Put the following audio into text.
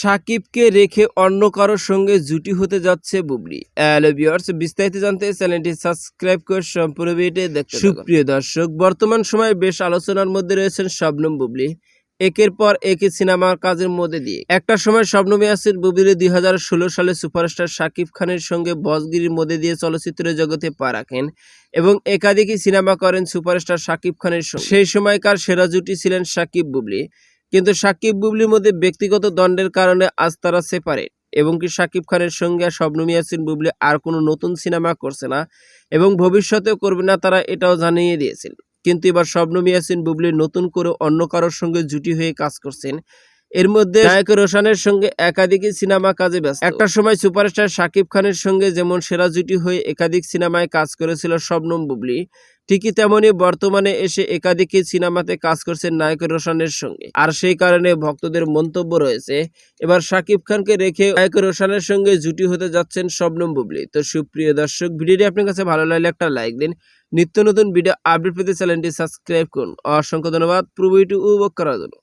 সাকিবকে রেখে অন্য কারোর সঙ্গে জুটি হতে যাচ্ছে বুবলি। হ্যালো ভিউয়ার্স, বিস্তারিত জানতে চ্যানেলটি সাবস্ক্রাইব করে সম্পূর্ণ ভিডিও দেখতে সুপ্রিয় দর্শক, বর্তমান সময়ে বেশ আলোচনার মধ্যে রয়েছেন শবনম বুবলি। একের পর একে সিনেমার কাজের মধ্যে দিয়ে। একটা সময় শবনম ইয়াসিন বুবলি দুই হাজার ষোলো সালে সুপারস্টার শাকিব খানের সঙ্গে বসগিরির মধ্যে দিয়ে চলচ্চিত্র জগতে পা রাখেন এবং একাধিকই সিনেমা করেন সুপারস্টার শাকিব খানের সেই সময়কার সেরা জুটি ছিলেন শাকিব বুবলি। কিন্তু সাকিব বুবলির মধ্যে ব্যক্তিগত দ্বন্দ্বের কারণে আজ তারা সেপারেট এবং কি সাকিব খানের সঙ্গে আর শবনম ইয়াসিন বুবলি আর কোনো নতুন সিনেমা করছে না এবং ভবিষ্যতেও করবে না তারা এটাও জানিয়ে দিয়েছেন। কিন্তু এবার শবনম ইয়াসিন বুবলি নতুন করে অন্য কারোর সঙ্গে জুটি হয়ে কাজ করছেন। এর মধ্যে নায়ক রোশানের সঙ্গে একাধিক সিনেমা কাজে ব্যস্ত। একটা সময় সুপারস্টার শাকিব খানের সঙ্গে যেমন সেরা জুটি হয়ে একাধিক সিনেমায় কাজ করেছিল শবনম বুবলি ঠিকই তেমনি বর্তমানে এসে একাধিক সিনেমাতে কাজ করছেন নায়ক রোশনের সঙ্গে। আর সেই কারণে ভক্তদের মন্তব্য রয়েছে, এবার শাকিব খানকে রেখে নায়ক রোশনের সঙ্গে জুটি হতে যাচ্ছেন শবনম বুবলি। তো সুপ্রিয় দর্শক, ভিডিওটি আপনার কাছে ভালো লাগলে একটা লাইক দিন। নিত্য নতুন ভিডিও আপডেট পেতে চ্যানেলটি সাবস্ক্রাইব করুন। অসংখ্য ধন্যবাদ। প্রভু ইউটিউব করার জন্য।